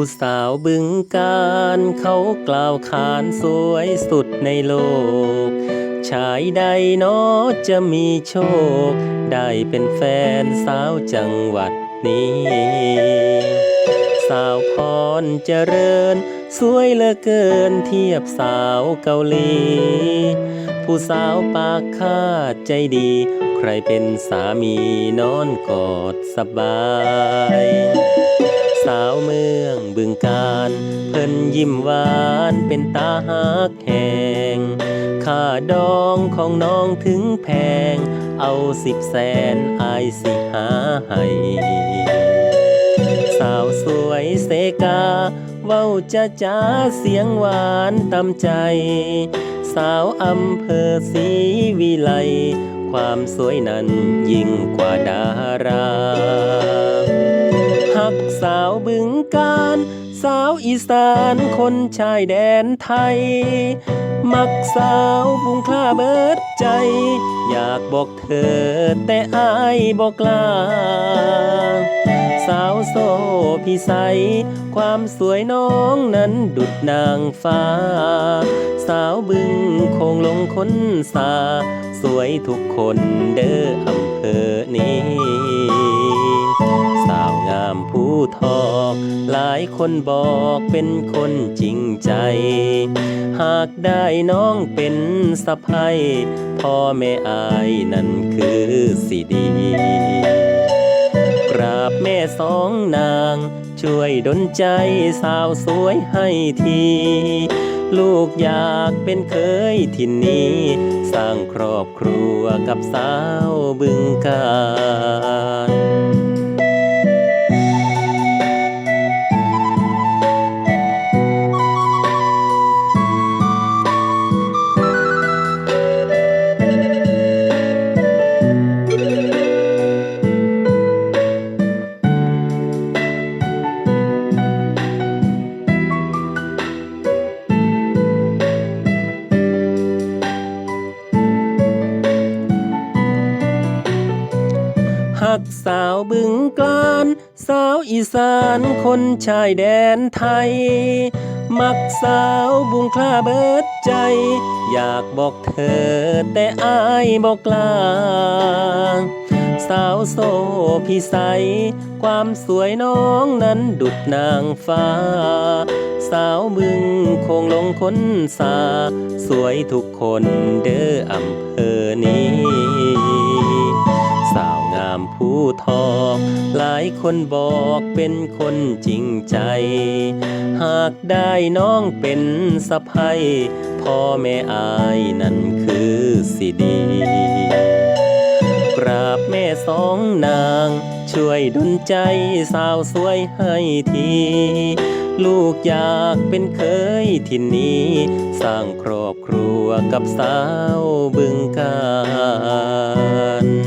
ผู้สาวบึงการเขากล่าวขานสวยสุดในโลก ชายใดเนาะจะมีโชค ได้เป็นแฟนสาวจังหวัดนี้ สาวพรเจริญ สวยเหลือเกินเทียบสาวเกาหลี ผู้สาวปากคาดใจดี ใครเป็นสามีนอนกอดสบายาวเมืองบึงการ เพิ่นยิ้มหวานเป็นตาหักแหงค่าดองของน้องถึงแพง เอาสิบแสนอายสิหาให้สาวสวยเสกา เว้าจะจ้าเสียงหวานตำใจ สาวอำเภอศรีวิไล ความสวยนั้นยิ่งกว่าดารา กสาวบึงการ สาวอีสานคนชายแดนไทย มักสาวบุงคลาเบิดใจ อยากบอกเธอแต่อายบอกกล้าสาวโซพิสัย ความสวยน้องนั้นดุดนางฟ้า สาวบึงคงลงค้นสา สวยทุกคนเด้ออำเภอนี้ ทอก หลายคนบอกเป็นคนจริงใจ หากได้น้องเป็นสะพ้ยพ่อแม่อายนั่นคือสิดี กราบแม่สองนาง ช่วยดลใจสาวสวยให้ทีลูกอยากเป็นเคยที่นี้ สร้างครอบครัวกับสาวบึงการ กสาวบึงกลาน สาวอีสานคนชายแดนไทย มักสาวบุงคลาเบิดใจ อยากบอกเธอแต่อายบอกกล้าสาวโซพิสัย ความสวยน้องนั้นดุดนางฟ้า สาวบึงคงลงค้นสา สวยทุกคนเด้ออำเภอนี้ามผู้ทอกหลายคนบอกเป็นคนจริงใจ หากได้น้องเป็นสะพ้ยพ่อแม่อายนั่นคือสิดีกราบแม่สองนาง ช่วยดลใจสาวสวยให้ทีลูกอยากเป็นเคยที่นี้ สร้างครอบครัวกับสาวบึงการ